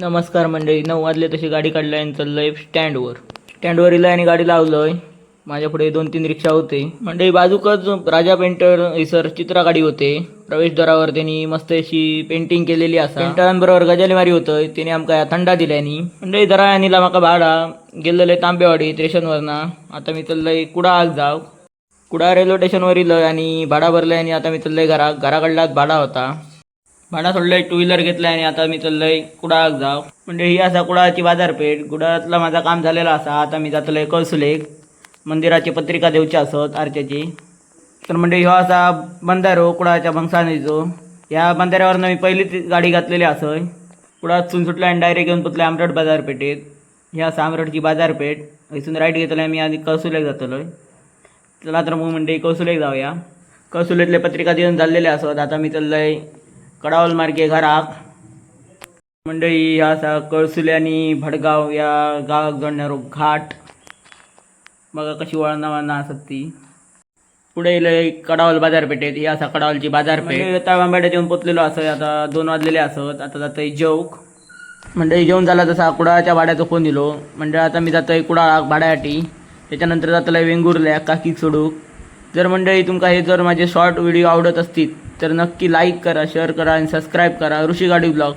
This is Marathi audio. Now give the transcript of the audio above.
नमस्कार मंडळी नऊ वाजले तशी गाडी काढल्या आणि चाललोय स्टँडवर. स्टँडवर इलं आणि गाडी लावलंय. माझ्या पुढे दोन तीन रिक्षा होते. मंडळी बाजूकच राजा पेंटर सर चित्रा गाडी होते. प्रवेशद्वारावर त्यांनी मस्त अशी पेंटिंग केलेली असा. पेंटरांबरोबर गजाली मारी होतोय. त्याने आमका थंडा दिल्यानी मंडळी दरा आणला माका भाडा. गेलेले तांबेवाडी स्टेशनवरना. आता मी चाललोय कुडाळ जाव. कुडा रेल्वे स्टेशनवर इलं आणि भाडा भरलंय आणि आता मी चाललंय घरा घराकडलाच भाडा होता. भाडा सोडलंय टू व्हीलर घेतलाय आणि आता मी चाललोय कुडाळाक जाव म्हणजे ही असा कुडाळची बाजारपेठ. कुडाळातला माझा काम झालेला असा. आता मी जातलोय कळसुलेक. मंदिराची पत्रिका देवची असत आरत्याची तर म्हणजे ह्यो असा बंधारो कुडाळच्या भंगसाणीचो ह्या बंधाऱ्यावरनं मी पहिलीच गाडी घातलेली असय. कुडाळातून सुटल्या आणि डायरेक्ट घेऊन पोचले आमरट बाजारपेठेत. ह्या असा आमरटची बाजारपेठ. इथून राईट घेतलं मी आधी कळसुलेक जातलोय. चला तर मग म्हणजे कौसुलेक जाऊया. कौसुलेतले पत्रिका देऊन झालेले असत. आता मी चाललंय कडावल मार्गे घराक. मंडळी ह्या असा कळसुले आणि भडगाव या गावाक जोडणारो घाट. बघा कशी वळणा वळणा असत ती. पुढे इलय कडावल बाजारपेठेत ही असा कडावलची बाजारपेठ. ताळवांबेड्यात येऊन पोचलेलो असत आता दोन वाजलेले असत आता जातोय जेवक. म्हणजे जेवण झाला तसा कुडाळच्या भाड्याचा फोन दिलो. म्हणजे आता मी जातोय कुडाळाक भाड्यासाठी. त्याच्यानंतर जातलं वेंगुर्ल्या काकी सोडूक. जर मंडळी तुमका हे जर माझे शॉर्ट व्हिडिओ आवडत असतील तर नक्की लाईक करा शेअर करा आणि सबस्क्राईब करा. ऋषी गाडी ब्लॉग